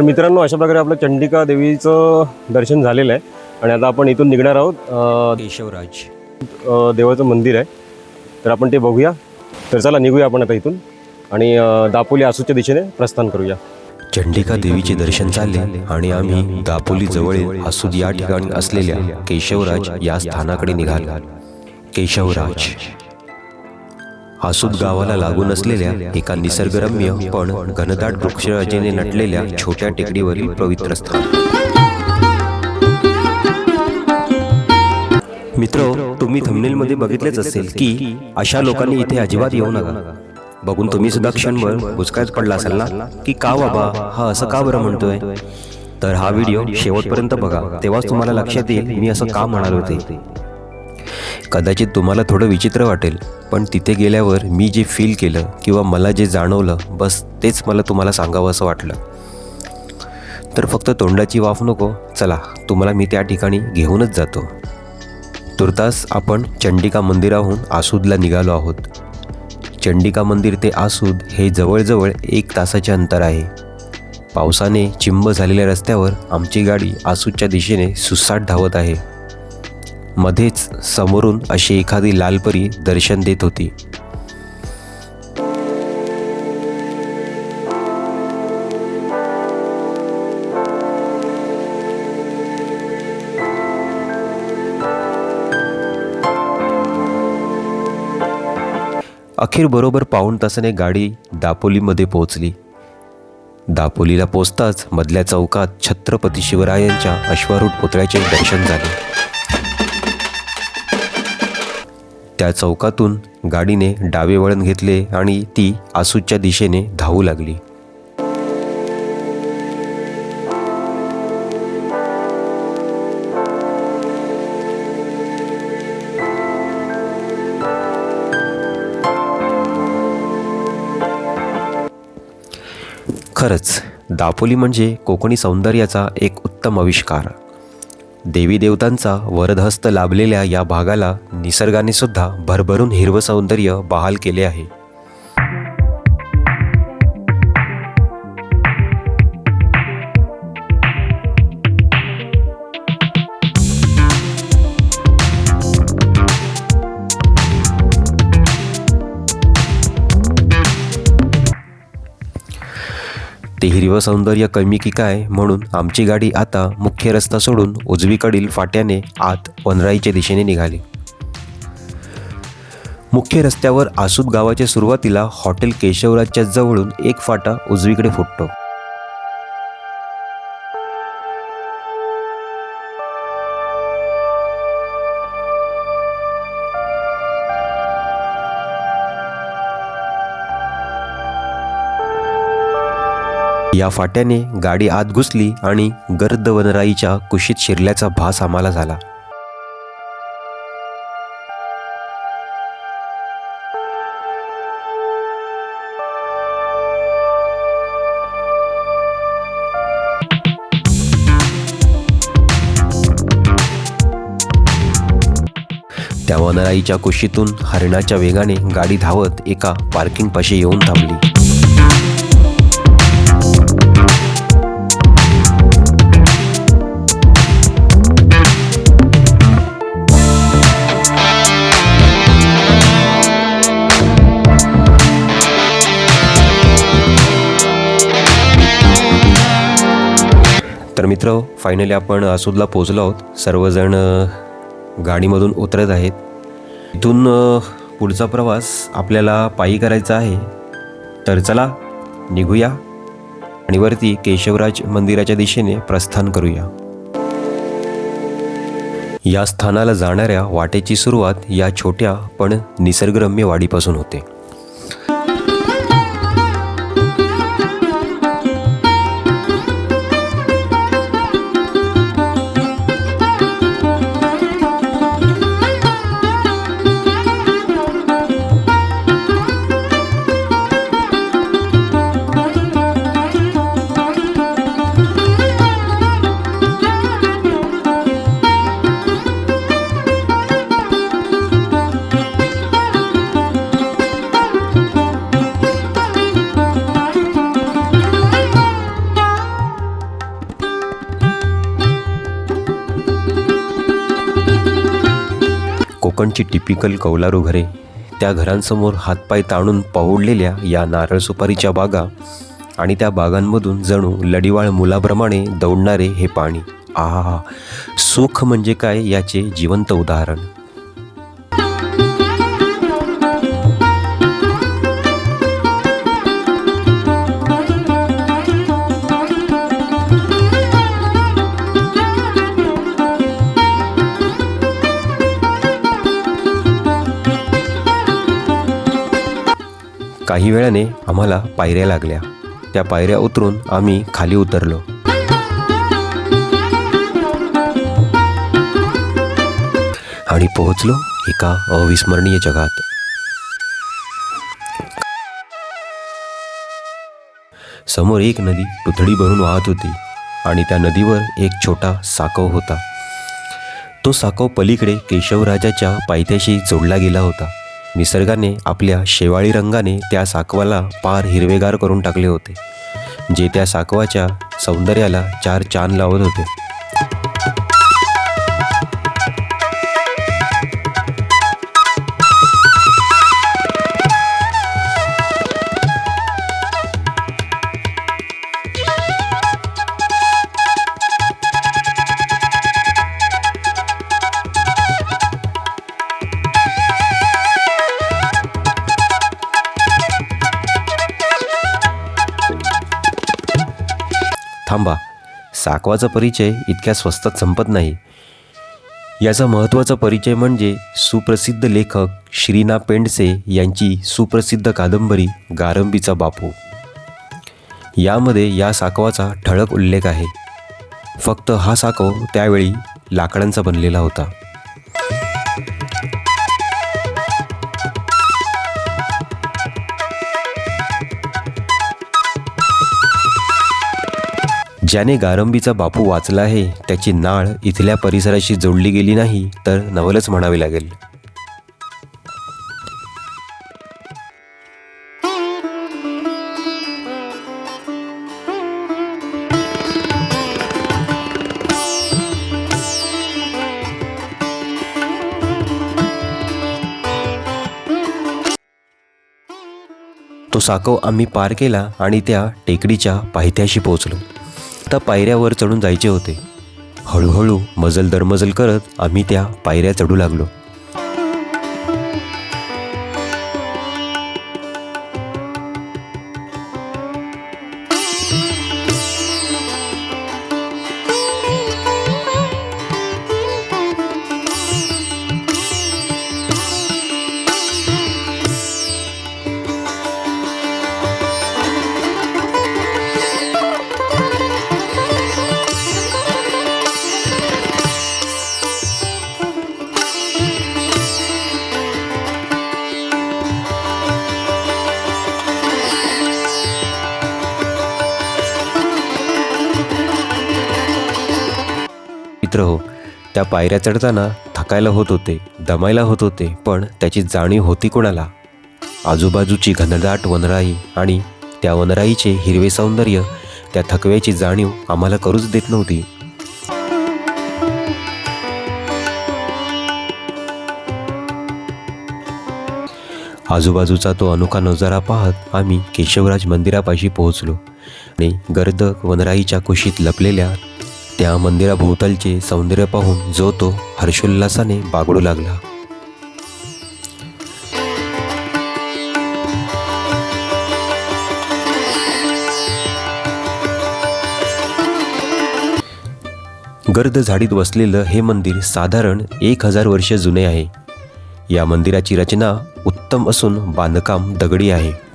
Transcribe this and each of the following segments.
तर मित्रांनो अशा प्रकारे आपलं चंडिका देवीचं दर्शन झालेलं आहे. आणि आता आपण इथून निघणार आहोत केशवराज. देवाचं मंदिर आहे. तर आपण ते बघूया. तर चला निघूया आपण आता इथून. आणि दापोली आसूच्या दिशेने प्रस्थान करूया. चंडिका देवीचे दर्शन चालले आणि आम्ही दापोली जवळील आसूद या ठिकाणी असलेल्या केशवराज या स्थानाकडे निघालो. केशवराज. आसूद गावाला लागून असलेल्या एका निसर्गरम्य पण घनदाट वृक्षराजेने नटलेल्या छोट्या टेकडीवरील पवित्र स्थान. मित्र तुम्ही थंबनेलमध्ये बघितलेच असेल की अशा लोकांनी इथे अजिबात येऊ नका. बघून तुम्ही सुद्धा क्षणभर बुचकायच पडला असाल ना? की का बाबा हा असं का बरं म्हणतोय? तर हा व्हिडिओ शेवटपर्यंत बघा तेव्हाच तुम्हाला लक्षात येईल मी असं का म्हणालो होते कदाचित तुम्हाला थोडं विचित्र वाटेल पण तिथे गेल्यावर मी जे फील केलं किंवा मला जे जाणवलं बस तेच मला तुम्हाला सांगावं असं वाटलं. तर फक्त तोंडाची वाफ नको. चला तुम्हाला मी त्या ठिकाणी घेऊनच जातो. तुर्तास आपण चंडिका मंदिराहून आसूदला निघालो आहोत. चंडिका मंदिर ते आसूद हे जवळजवळ एक तासाचे अंतर आहे. पावसाने चिंब झालेल्या रस्त्यावर आमची गाडी आसूदच्या दिशेने सुसाट धावत आहे. मध्येच समोरून अशी एखादी लालपरी दर्शन देत होती. अखेर बरोबर पाऊण तासाने गाडी दापोलीमध्ये पोहोचली. दापोलीला पोचताच मधल्या चौकात छत्रपती शिवरायांच्या अश्वारूढ पुतळ्याचे दर्शन झाले. त्या चौकातून गाडीने डावे वळण घेतले आणि ती आसूच्या दिशेने धावू लागली. खरंच दापोली म्हणजे कोकणी सौंदर्याचा एक उत्तम आविष्कार. देवी देवतांचा वरदहस्त लाभलेल्या या भागाला निसर्गाने सुद्धा भरभरून हिरवं सौंदर्य बहाल केले आहे. शिवसौंदर्य कमी की काय म्हणून आमची गाडी आता मुख्य रस्ता सोडून उजवीकडील फाट्याने आत वनराईच्या दिशेने निघाली. मुख्य रस्त्यावर आसूद गावाच्या सुरुवातीला हॉटेल केशवराजच्या जवळून एक फाटा उजवीकडे फुटतो. या फाट्याने गाडी आत घुसली आणि गर्द वनराईच्या कुशीत शिरल्याचा भास आम्हाला झाला. त्या वनराईच्या कुशीतून हरणाच्या वेगाने गाडी धावत एका पार्किंग पाशी येऊन थांबली. मित्र फायनली आपण आसूदला पोचलो आहोत. सर्वजण गाडीमधून उतरत आहेत. इथून पुढचा प्रवास आपल्याला पायी करायचा आहे. तर चला निघूया आणि वरती केशवराज मंदिराच्या दिशेने प्रस्थान करूया. या स्थानाला जाणाऱ्या वाटेची सुरुवात या छोट्या पण निसर्गरम्य वाडीपासून होते. कोकणची टिपिकल कौलारू घरे त्या घरांसमोर हातपाय ताणून पवडलेल्या या नारळ सुपारीच्या बागा आणि त्या बागांमधून जणू लढीवाळ मुलाप्रमाणे दौडणारे हे पाणी. आहा सुख म्हणजे काय याचे जिवंत उदाहरण. काही वेळाने आम्हाला पायऱ्या लागल्या. त्या पायऱ्या उतरून आम्ही खाली उतरलो. आणि पोहोचलो एका अविस्मरणीय जगात. समोर एक नदी तुथडी भरून वाहत होती आणि त्या नदीवर एक छोटा साकव होता. तो साकव पलीकडे केशवराजाच्या पायथ्याशी जोडला गेला होता. निसर्गाने आपल्या शेवाळी रंगाने त्या साकवाला पार हिरवेगार करून टाकले होते जे त्या साकवाच्या सौंदर्याला चार चान लावत होते. थांबा. साकवाचा परिचय इतक्या स्वस्तात संपत नाही. याचा महत्त्वाचा परिचय म्हणजे सुप्रसिद्ध लेखक श्रीना पेंडसे यांची सुप्रसिद्ध कादंबरी गारंबीचा बापू. यामध्ये या साकवाचा ठळक उल्लेख आहे. फक्त हा साकव त्यावेळी लाकडांचा बनलेला होता. ज्याने गारंबीचा बापू वाचला आहे त्याची नाळ इथल्या परिसराशी जोडली गेली नाही तर नवलच म्हणावे लागेल. तो साकव आम्ही पार केला आणि त्या टेकडीच्या पायथ्याशी पोहोचलो. आता पायऱ्यावर चढून जायचे होते. हळूहळू मजल दरमजल करत आम्ही त्या पायऱ्या चढू लागलो. हो. त्या पायऱ्या चढताना थकायला होत होते दमायला होत होते पण त्याची जाणीव होती कोणाला? आजूबाजूची घनदाट वनराई आणि त्या वनराईचे हिरवे सौंदर्य त्या थकव्याची जाणीव आम्हाला करूच देत नव्हती. आजूबाजूचा तो अनोखा नजारा पाहत आम्ही केशवराज मंदिरापाशी पोहोचलो. आणि गर्द वनराईच्या कुशीत लपलेल्या त्या मंदिराभोवतालचे सौंदर्य पाहून जो तो हर्षोल्लासाने बागडू लागला. गर्द झाडीत वसलेलं हे मंदिर साधारण एक हजार वर्ष जुने आहे. या मंदिराची रचना उत्तम असून बांधकाम दगडी आहे.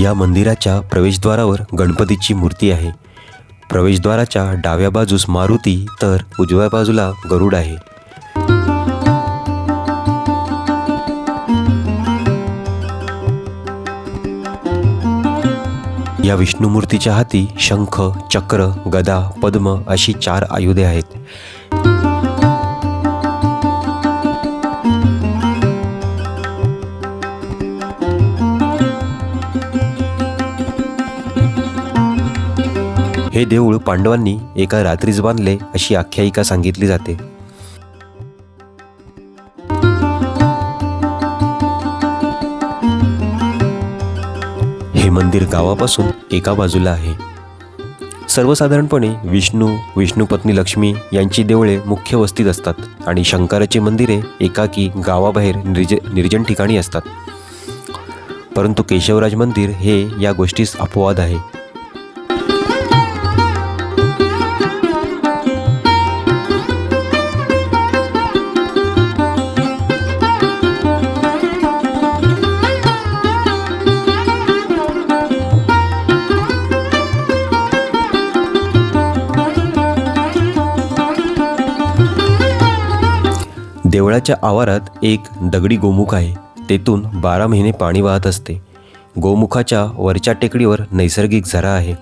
या मंदिराच्या प्रवेशद्वारावर गणपतीची मूर्ती आहे. प्रवेशद्वाराच्या डाव्या बाजूस मारुती तर उजव्या बाजूला गरुड आहे. या विष्णुमूर्तीच्या हाती शंख चक्र गदा पद्म अशी चार आयुधे आहेत. हे देऊळ पांडवांनी एका रात्रीच बांधले अशी आख्यायिका सांगितली जाते. हे मंदिर गावापासून एका बाजूला आहे. सर्वसाधारणपणे विष्णू विष्णुपत्नी लक्ष्मी यांची देवळे मुख्य वस्तीत असतात आणि शंकराची मंदिरे एकाकी गावाबाहेर निर्ज निर्जन ठिकाणी असतात. परंतु केशवराज मंदिर हे या गोष्टीस अपवाद आहे. देवळाच्या आवारात एक दगडी गोमुख आहे. तेथून बारा महिने पाणी वाहत असते. गोमुखाच्या वरच्या टेकडीवर नैसर्गिक झरा आहे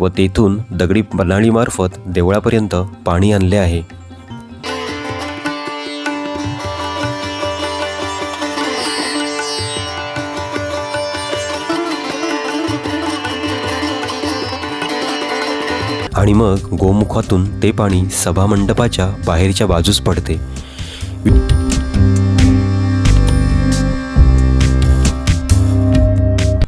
व तेथून दगडी प्रणालीमार्फत देवळापर्यंत पाणी आणले आहे. आणि मग गोमुखातून ते पाणी सभामंडपाच्या बाहेरच्या बाजूस पडते.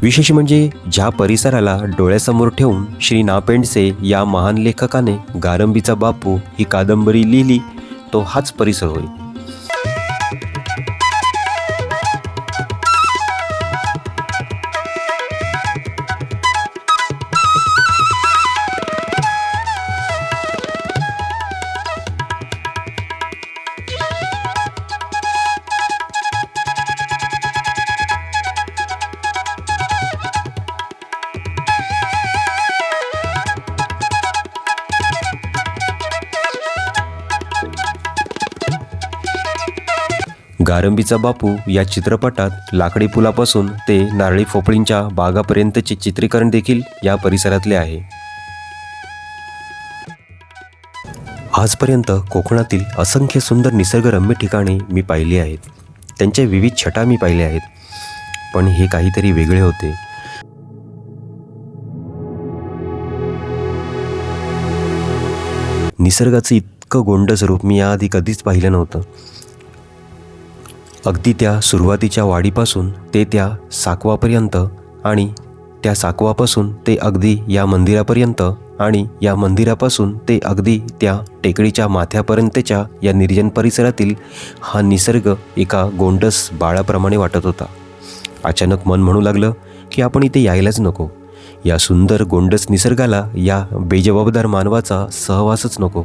विशेष म्हणजे ज्या परिसराला डोळ्यासमोर ठेवून श्री ना पेंडसे या महान लेखकाने गारंबीचा बापू ही कादंबरी लिहिली तो हाच परिसर होय. गारंबीचा बापू या चित्रपटात लाकडी पुलापासून ते नारळी फोपळींच्या बागापर्यंतचे चित्रीकरण देखील या परिसरातले आहे. आजपर्यंत कोकणातील असंख्य सुंदर निसर्गरम्य ठिकाणे मी पाहिली आहेत. त्यांच्या विविध छटा मी पाहिल्या आहेत. पण हे काहीतरी वेगळे होते. निसर्गाचं इतकं गोंडस रूप मी याआधी कधीच पाहिलं नव्हतं. अगदी त्या सुरुवातीच्या वाडीपासून ते त्या साकवापर्यंत आणि त्या साकवापासून ते अगदी या मंदिरापर्यंत आणि या मंदिरापासून ते अगदी त्या टेकडीच्या माथ्यापर्यंतच्या या निर्जन परिसरातील हा निसर्ग एका गोंडस बाळाप्रमाणे वाटत होता. अचानक मन म्हणू लागलं की आपण इथे यायलाच नको. या सुंदर गोंडस निसर्गाला या बेजबाबदार मानवाचा सहवासच नको.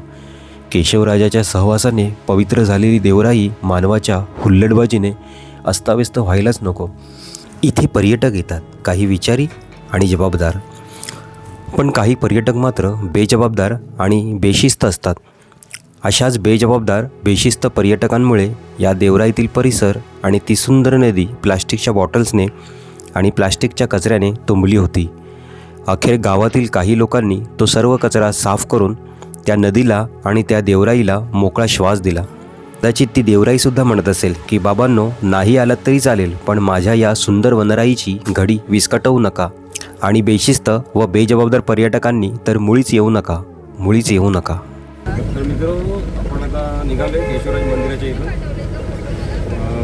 केशवराजाच्या सहवासाने पवित्र झालेली देवराई मानवाच्या हुल्लडबाजीने अस्ताव्यस्त व्हायलाच नको. इथे पर्यटक येतात काही विचारी आणि जबाबदार. पण काही पर्यटक मात्र बेजबाबदार आणि बेशिस्त असतात. अशाच बेजबाबदार बेशिस्त पर्यटकांमुळे या देवराईतील परिसर आणि ती सुंदर नदी प्लास्टिकच्या बॉटल्सने आणि प्लास्टिकच्या कचऱ्याने तुंबली होती. अखेर गावातील काही लोकांनी तो सर्व कचरा साफ करून त्या नदीला आणि त्या देवराईला मोकळा श्वास दिला. कदाचित ती देवराईसुद्धा म्हणत असेल की बाबांनो नाही आलात तरी चालेल पण माझ्या या सुंदर वनराईची घडी विस्कटवू नका आणि बेशिस्त व बेजबाबदार पर्यटकांनी तर मुळीच येऊ नका मुळीच येऊ नका. तर मित्र आपण आता निघालो केशवराज मंदिराच्या इथून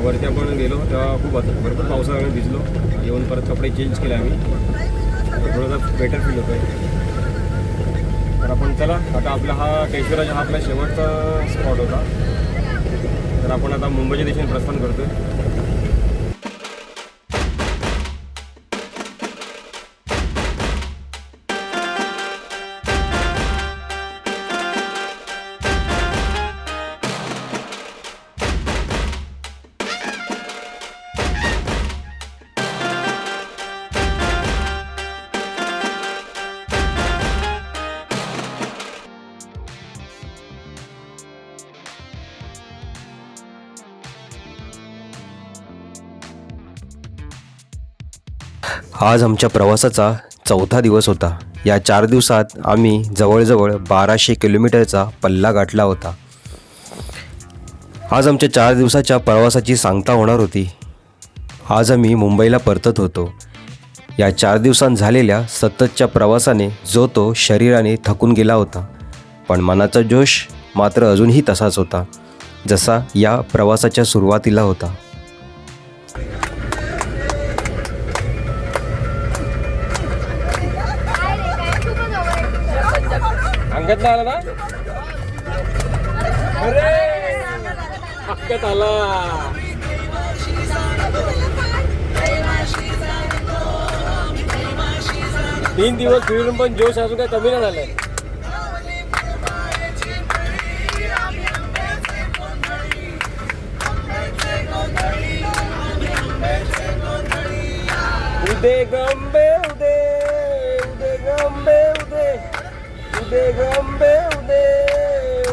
वरती आपण गेलो तेव्हा खूप भरपूर पावसाळ्यामध्ये भिजलो येऊन परत कपडे चेंज केले आम्ही. तर थोडासा बेटर फील होतो आहे तर आपण चला आता आपला हा केशवराज हा आपला शेवटचा स्पॉट होता. तर आपण आता मुंबईच्या दिशेने प्रस्थान करतो आज आमच्या प्रवासाचा चौथा दिवस होता. या चार दिवसात आम्ही जवळजवळ बाराशे किलोमीटरचा पल्ला गाठला होता. आज आमच्या चार दिवसाच्या प्रवासाची सांगता होणार होती. आज आम्ही मुंबईला परतत होतो. या चार दिवसांत झालेल्या सततच्या प्रवासाने जो तो शरीराने थकून गेला होता. पण मनाचा जोश मात्र अजूनही तसाच होता जसा या प्रवासाच्या सुरुवातीला होता. अंगात आला ना? अरे! अंगात आला. तीन दिवस फिरून पण जोश अजून काय कमी नाही झालाय. उदे गंबे उदे गंबे उदे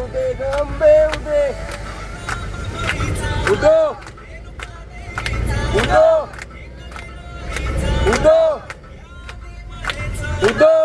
उदे गंबे उदे. उदो. उदो. उदो. उदो.